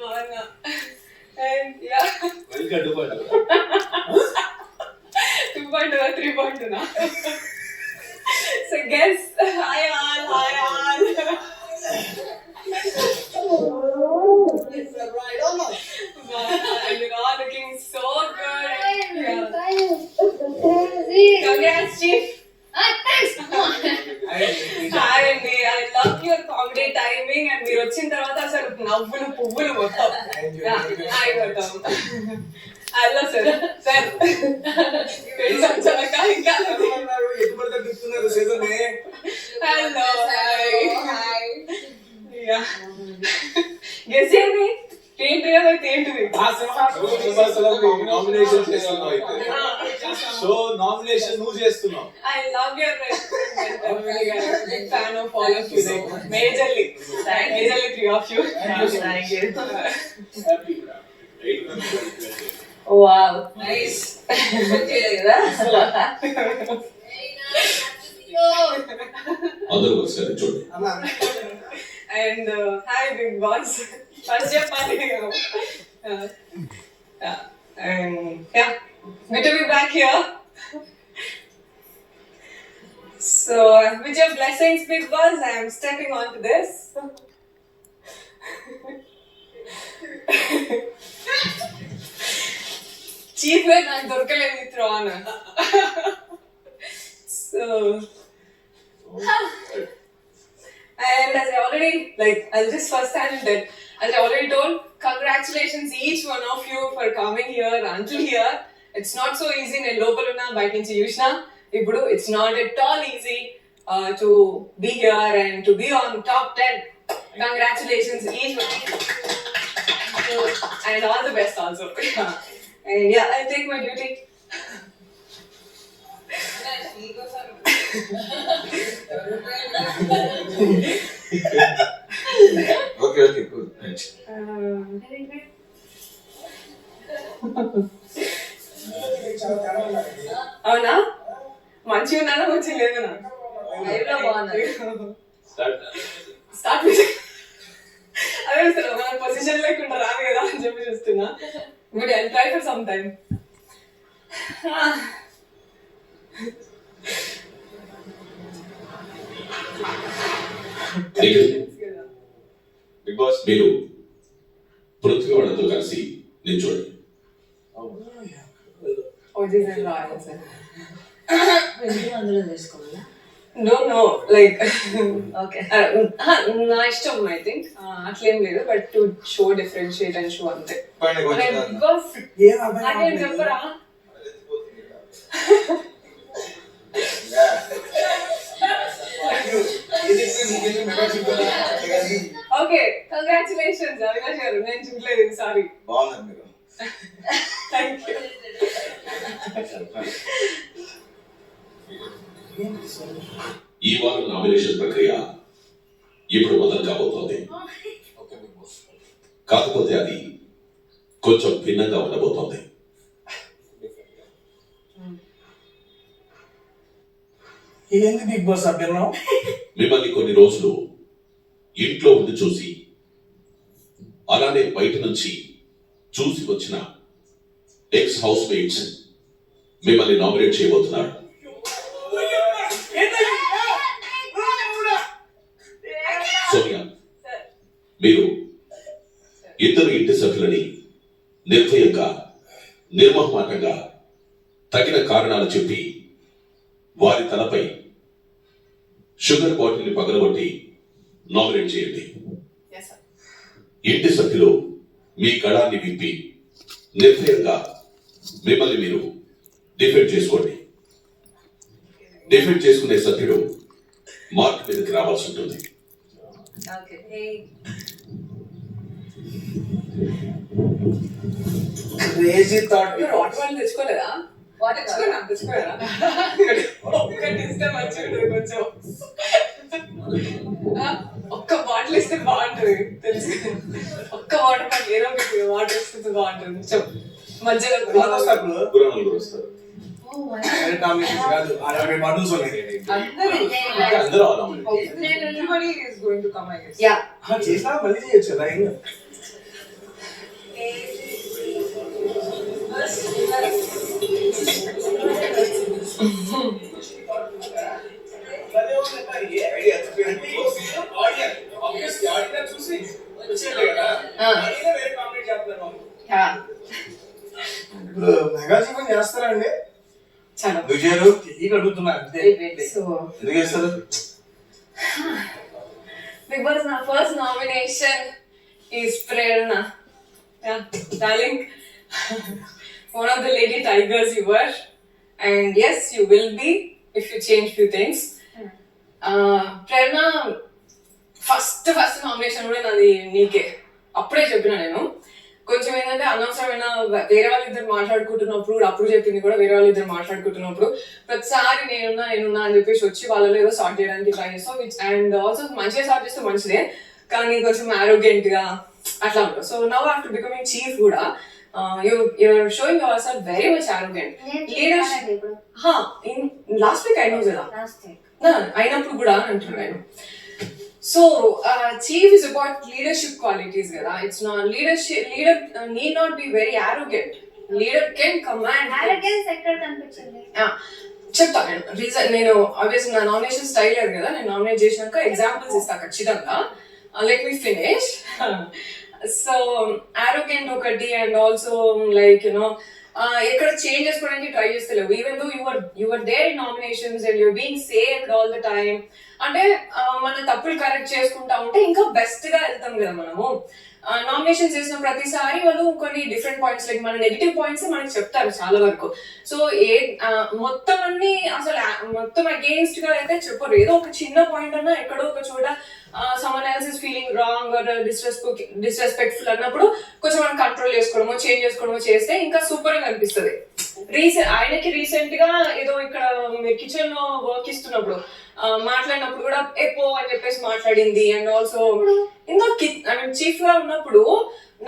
బాగున్నా and yeah welcome to పాట two point three point so guys hi all hi all Hi hello sir sir ఇంకా hello hi guess చేయండి ఏంటి అయితే. ఏంటిది నామినేషన్ చేస్తున్నావు. అయితే సో నామినేషన్ నువ్వు చేస్తున్నావు I love your respect. I'm really a big fan of all of you. Like, majorly. Majorly three of you. Thank you. Wow. Nice కదా అందరూ ఒకసారి చూడండి and uh, hi, Big Boss. First year party. Uh, yeah. And yeah, good to be back here. So, with your blessings, Big Boss, I am stepping onto this. Chief గా నాకు దొరకలేదు ఈ throne so And as I already, like, I'll just first handle that. As I already told, congratulations each one of you for coming here until here. It's not so easy. నేను లోపల ఉన్న బయట నుంచి చూసిన. ఇప్పుడు it's not at all easy to be here and to be on top ten congratulations each and all the best also and yeah I take my duty okay okay good అవునా? మంచిగా ఉన్నానా మంచిగా లేదనా Live లో బాగున్నారు. Start music అదే వస్తున్నా మన position లేకుండా రాదు కదా అని చెప్పి చూస్తున్నా. But I try for some time big boss మీరు పృథ్వీ వాళ్ళతో కలిసి నిల్చోండి. రాయల్స్ అందులో చేసుకోవాలా డోంట్ నో లైక్ ఓకే నా ఇష్టం ఐ థింక్ అట్లేం లేదు but to show differentiate and show అంతే. బికాస్ అదే చెప్పరా? ఓకే కంగ్రాచులేషన్స్ అవినాష్ గారు. నేను చూడలేదు సారీ యూ ఈ వారం నామినేషన్ ప్రక్రియ ఇప్పుడు మొదలు కాబోతోంది. కాకపోతే అది కొంచెం భిన్నంగా ఉండబోతోంది. ఏంది బిగ్ బాస్ అభ్యర్థం మిమ్మల్ని కొన్ని రోజులు ఇంట్లో ఉండి చూసి అలానే బయట నుంచి చూసి వచ్చిన ఎక్స్ హౌస్ మేట్స్ మిమ్మల్ని నామినేట్ చేయబోతున్నారు. సోనియా మీరు ఇద్దరు ఇంటి సభ్యులని నిర్భయంగా నిర్మహమాటంగా తగిన కారణాలు చెప్పి వారి తలపై షుగర్ బాటిల్ని పగలగొట్టి నామినేట్ చేయండి. ఇంటి సభ్యులు మీ గళాన్ని విప్పి నిర్భయంగా మిమ్మల్ని మీరు డిఫెండ్ చేసుకోండి. డిఫెండ్ చేసుకునే సభ్యుడు మార్క్ మీదకి రావాల్సి ఉంటుంది. ఓకే క్రేజీ థాట్ తెచ్చుకోలేదా? తెచ్చుకోలేదా ఒకటి ఇస్తే మంచిగా ఉంటుంది కొంచెం ఆ, ఒక్క బాటిల్ ఇస్తే బాగుంటుంది తెలుసు ఒక్క వాటర్ బాటిల్ ఏదో ఒకటి వాటర్ ఇస్తే బాగుంటుంది చెప్పు మధ్యలో వస్తారు గురాణాలు వస్తారు. కాంబినేషన్ కాదు. అరవై బాటిల్స్ ఉన్నాయి. అందరూ అందరూ ఆ nominate. somebody is going to come, I guess. Yeah ah, చేసినా మళ్ళీ చేయొచ్చు కదా ఏం కాదు. అదే ఉందమ్మా, ఏ ఐడియా ఎత్తపోయింది? ఆడియన్, obviously ఆడియన్ చూసి వచ్చేయాలి కదా. ఆ. ఆడియనే వేరే కాంప్లీట్ చేస్తున్నాను. యా జీవన్ చేస్తారండి చాలా. విజయాలు తెలియక అడుగుతున్నా అంతే ఎందుకు చేస్తారు my first nomination is Prerna. Yeah, darling. One of the lady tigers you were. And yes, you will be if you change few things. Uh, Prerna, first first nomination కూడా నాది నీకే అప్పుడే చెప్పిన నేను కొంచెం ఏంటంటే అనవసరమైన వేరే వాళ్ళిద్దరు మాట్లాడుకుంటున్నప్పుడు అప్పుడు చెప్పింది కూడా వేరే వాళ్ళిద్దరు మాట్లాడుకుంటున్నప్పుడు ప్రతిసారి నేనున్నా నేనున్నా అని చెప్పేసి వచ్చి వాళ్ళలో ఏదో సార్ట్ చేయడానికి ట్రై చేస్తాం. విచ్ అండ్ ఆల్సో మంచిగా సార్ట్ చేస్తే మంచిదే కానీ కొంచెం arrogant గా అట్లా ఉంటుంది so now after becoming chief కూడా. You're showing your self very much leadership ఇప్పుడు. లాస్ట్ వీక్ అయినా కదా. అయినప్పుడు కూడా అంటున్నాను so chief is about leadership qualities కదా. It's not leadership leader need not be very arrogant leader can command చెప్తా. నేను రీజన్ నేను ఆబ్వియస్ నా నామినేషన్ స్టైల్ లేదు కదా. నేను నామినేట్ చేసినాక ఎగ్జాంపుల్స్ ఇస్తా ఖచ్చితంగా. Let me finish so arrogant ఒకటి and also like you know ఎక్కడ చేంజ్ చేసుకోవడానికి try చేస్తలేవు. Even though your your their nominations and your being saved all the time అంటే మన తప్పులు కరెక్ట్ చేసుకుంటా ఉంటే ఇంకా బెస్ట్గా వెళ్తాం కదా మనము. నామినేషన్ చేసిన ప్రతిసారి వాళ్ళు కొన్ని డిఫరెంట్ పాయింట్స్ లైక్ మన నెగిటివ్ పాయింట్స్ మనకి చెప్తారు చాలా వరకు. సో ఏ మొత్తం అన్ని అసలు మొత్తం అగేన్స్ట్గా అయితే చెప్పరు. ఏదో ఒక చిన్న పాయింట్ అన్నా ఎక్కడో ఒక చోట someone else is feeling wrong disrespect disrespectful అన్నప్పుడు కొంచెం మనం కంట్రోల్ చేసుకోవడమో చేంజ్ చేసుకోవడమో చేస్తే ఇంకా సూపర్గా అనిపిస్తుంది రీసెంట్ ఆయనకి రీసెంట్గా ఏదో ఇక్కడ కిచెన్లో వర్క్ ఇస్తున్నప్పుడు మాట్లాడినప్పుడు కూడా ఎప్పో అని చెప్పేసి మాట్లాడింది. అండ్ ఆల్సో ఇంకా ఐ మీన్ చీఫ్గా ఉన్నప్పుడు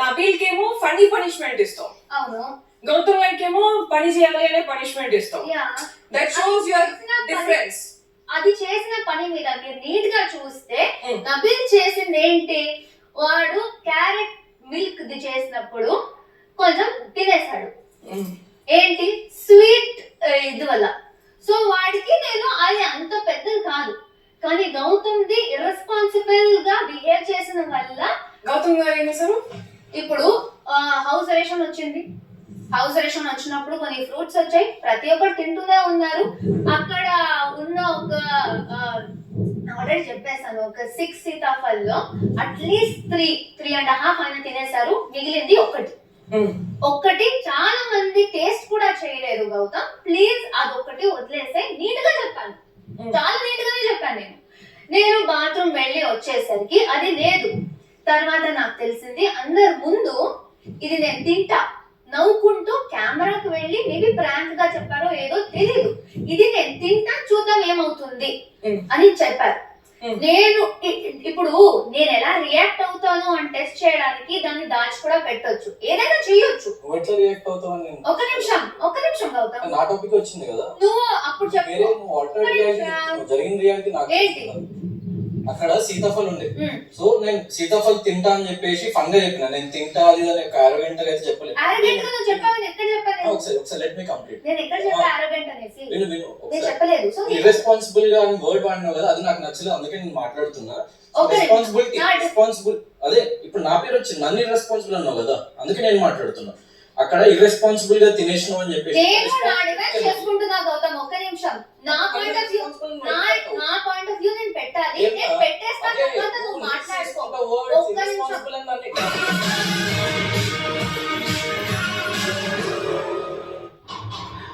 నబీల్ కేమో ఫండీ పనిష్మెంట్ ఇస్తాం. అవును. గౌతమ్ గారికి ఏమో పని చేయాలి అనే పనిష్మెంట్ ఇస్తాం. దట్ షోస్ యువర్ డిఫరెన్స్ అది చేసిన పని మీద మీరు నీట్గా చూస్తే. నబిల్ చేసింది ఏంటి వాడు క్యారెట్ మిల్క్ ది చేసినప్పుడు కొంచెం తినేసాడు ఏంటి? స్వీట్ ఇది వల్ల. సో వాడికి నేను అది అంత పెద్దది కాదు. కానీ గౌతమ్ ది ఇర్రెస్పాన్సిబుల్గా బిహేవ్ చేసిన వల్ల గౌతమ్ గారు ఏం చేశారు? ఇప్పుడు హౌస్ రేషన్ వచ్చింది. హౌస్ రేషన్ వచ్చినప్పుడు కొన్ని ఫ్రూట్స్ వచ్చాయి. ప్రతి ఒక్కరు తింటూనే ఉన్నారు. అక్కడ ఉన్న ఒక ఆల్రెడీ చెప్పేసాను ఒక six సీతాఫల్లో at least three three and half ఆయన తినేశారు. మిగిలింది ఒకటి. ఒక్కటి చాలా మంది టేస్ట్ కూడా చేయలేదు గౌతమ్ ప్లీజ్ అదొక్కటి వదిలేస్తే నీట్గా చెప్పాను. చాలా నీట్ గానే చెప్పాను నేను నేను బాత్రూమ్ వెళ్ళి వచ్చేసరికి అది లేదు తర్వాత నాకు తెలిసింది అందరి ముందు ఇది నేను తింటా నవ్వుకుంటూ కెమెరాకి వెళ్ళి మేబీ ప్రాంక్గా చెప్పారో ఏదో తెలియదు ఇది నేను తింటా చూద్దాం ఏమవుతుంది. అని చెప్పారు. నేను ఇ- ఇప్పుడు నేను ఎలా రియాక్ట్ అవుతాను అని టెస్ట్ చేయడానికి దాన్ని దాచి కూడా పెట్టొచ్చు. ఏదైనా చేయొచ్చు. ఎట్లా రియాక్ట్ అవుతావు నేను ఒక నిమిషం ఒక నిమిషం గౌతమ్. నా టాపిక్ వచ్చింది కదా. నువ్వు అప్పుడు చెప్పు. జరిగిన నాకు. అక్కడ సీతాఫల్ ఉండే. సో నేను సీతాఫల్ తింటా అని చెప్పేసి ఫన్గా చెప్పిన. నేను తింటా అది అని అరగంట అయితే చెప్పలేదు. ఒకసారి ఒకసారి లెట్ మీ కంప్లీట్ విను ఇర్రెస్పాన్సిబుల్గా అని వర్డ్ వాడినావు కదా అది నాకు నచ్చలేదు. అందుకే నేను మాట్లాడుతున్నా. రెస్పాన్సిబిలిటీ రెస్పాన్సిబుల్ అదే ఇప్పుడు నా పేరు వచ్చింది నన్ను ఇర్రెస్పాన్సిబుల్ అన్నావు కదా అందుకే నేను మాట్లాడుతున్నా. అక్కడ ఇర్రెస్పాన్సిబుల్గా తినేసినావు అని చెప్పేసి నేను నా డిమాండ్ చేసుకుంటున్నా గౌతమ్ ఒక్క నిమిషం. నా పాయింట్ ఆఫ్ వ్యూ నా నా పాయింట్ ఆఫ్ వ్యూ నేను పెట్టాలి. నేను పెట్టేస్తాను తర్వాత నువ్వు మాట్లాడుకో. ఒక్క నిమిషం.